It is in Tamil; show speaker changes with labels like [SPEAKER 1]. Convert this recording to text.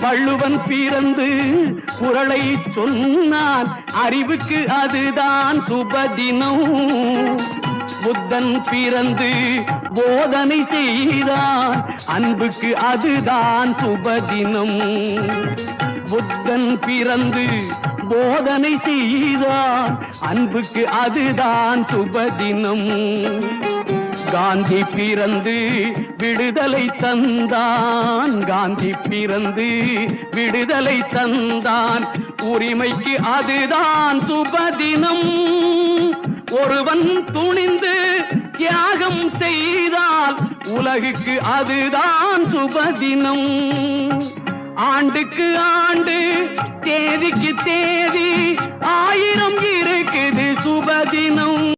[SPEAKER 1] வள்ளுவன் பிறந்து குரலை சொன்னான். அறிவுக்கு அதுதான் சுபதினம். புத்தன் பிறந்து போதனை செய்தான். அன்புக்கு அதுதான் சுபதினம். புத்தன் பிறந்து போதனை செய்தான். அன்புக்கு அதுதான் சுபதினம். காந்தி பிறந்து விடுதலை தந்தான். காந்தி பிறந்து விடுதலை தந்தான். உரிமைக்கு அதுதான் சுபதினம். ஒருவன் துணிந்து தியாகம் செய்தால் உலகுக்கு அதுதான் சுபதினம். ஆண்டுக்கு ஆண்டு தேதிக்கு தேதி ஆயிரம் இருக்குது சுபதினம்.